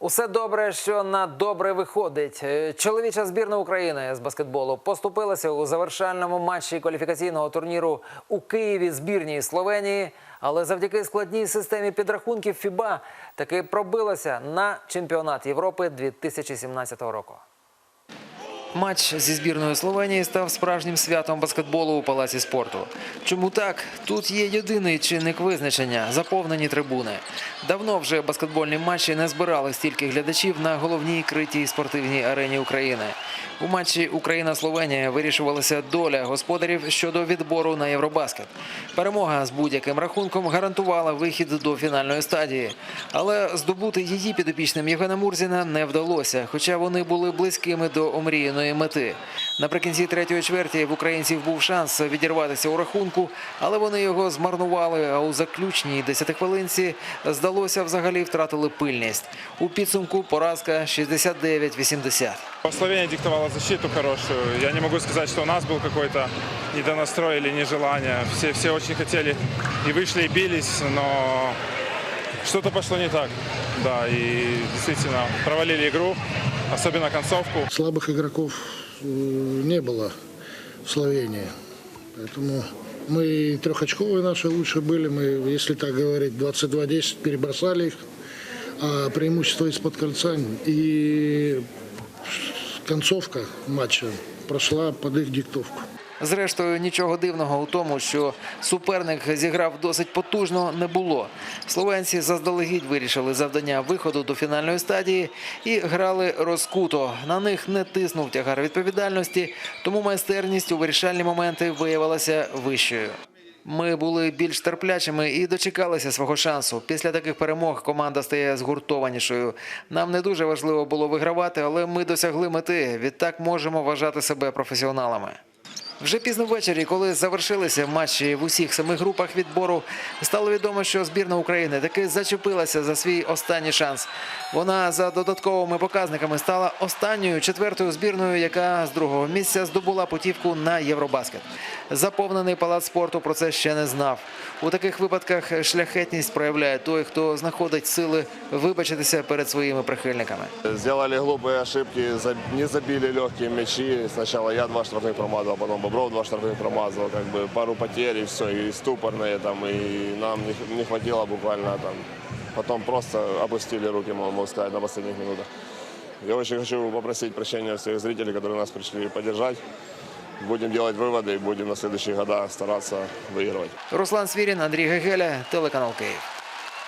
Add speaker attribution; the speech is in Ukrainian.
Speaker 1: Усе добре, що на добре виходить. Е, Чоловіча збірна України з баскетболу поступилася у завершальному матчі кваліфікаційного турніру у Києві збірній Словенії, але завдяки складній системі підрахунків ФІБА таки пробилася на чемпіонат Європи 2017 року. Матч зі збірною Словенії став справжнім святом баскетболу у палаці спорту. Чому так? Тут є єдиний чинник визначення заповнені трибуни. Давно вже баскетбольні матчі не збирали стільки глядачів на головній критій спортивній арені України. У матчі Україна-Словенія вирішувалася доля господарів щодо відбору на Євробаскет. Перемога з будь-яким рахунком гарантувала вихід до фінальної стадії. Але здобути її підопічним Євгена Мурзіна не вдалося, хоча вони були близькими до омріяної мети. Наприкінці третьої чверті в українців був шанс відірватися у рахунку, але вони його змарнували. А у заключній десятихвилинці здалося взагалі втратили пильність. У підсумку поразка 69-80.
Speaker 2: Словения диктовала защиту хорошую. Я не могу сказать, что у нас был какой-то недонастрой или нежелание. Все, все очень хотели и вышли, и бились, но что-то пошло не так. Да, и действительно провалили игру, особенно концовку.
Speaker 3: Слабых игроков э, не было в Словении. Поэтому мы трехочковые наши лучше были. Мы, если так говорить, 22-10 перебросали их. А преимущество из-под кольца и концовка матча прошла под их диктовку.
Speaker 1: Зрештою, нічого дивного у тому, що суперник зіграв досить потужно, не було. Словенці заздалегідь вирішили завдання виходу до фінальної стадії і грали розкуто. На них не тиснув тягар відповідальності, тому майстерність у вирішальні моменти виявилася вищою. Ми були більш терплячими і дочекалися свого шансу. Після таких перемог команда стає згуртованішою. Нам не дуже важливо було вигравати, але ми досягли мети. Відтак можемо вважати себе професіоналами. Вже пізно ввечері, коли завершилися матчі в усіх семи групах відбору, стало відомо, що збірна України таки зачепилася за свій останній шанс. Вона за додатковими показниками стала останньою четвертою збірною, яка з другого місця здобула путівку на Євробаскет. Заповнений палац спорту про це ще не знав. У таких випадках шляхетність проявляє той, хто знаходить сили вибачитися перед своїми прихильниками.
Speaker 4: Сделали глупые ошибки, не забили легкие мячи. Сначала я два штрафных промазал, потом Бобров два штрафных промазал. Как бы пару потерь и все, и ступорные там, и нам не, не хватило буквально там. Потом просто опустили руки, можно сказать, на последних минутах. Я очень хочу попросить прощения всех зрителей, которые нас пришли поддержать. Будем делать выводы и будем на следующие года стараться выигрывать.
Speaker 1: Руслан Свірін, Андрій Гегеля, телеканал Київ.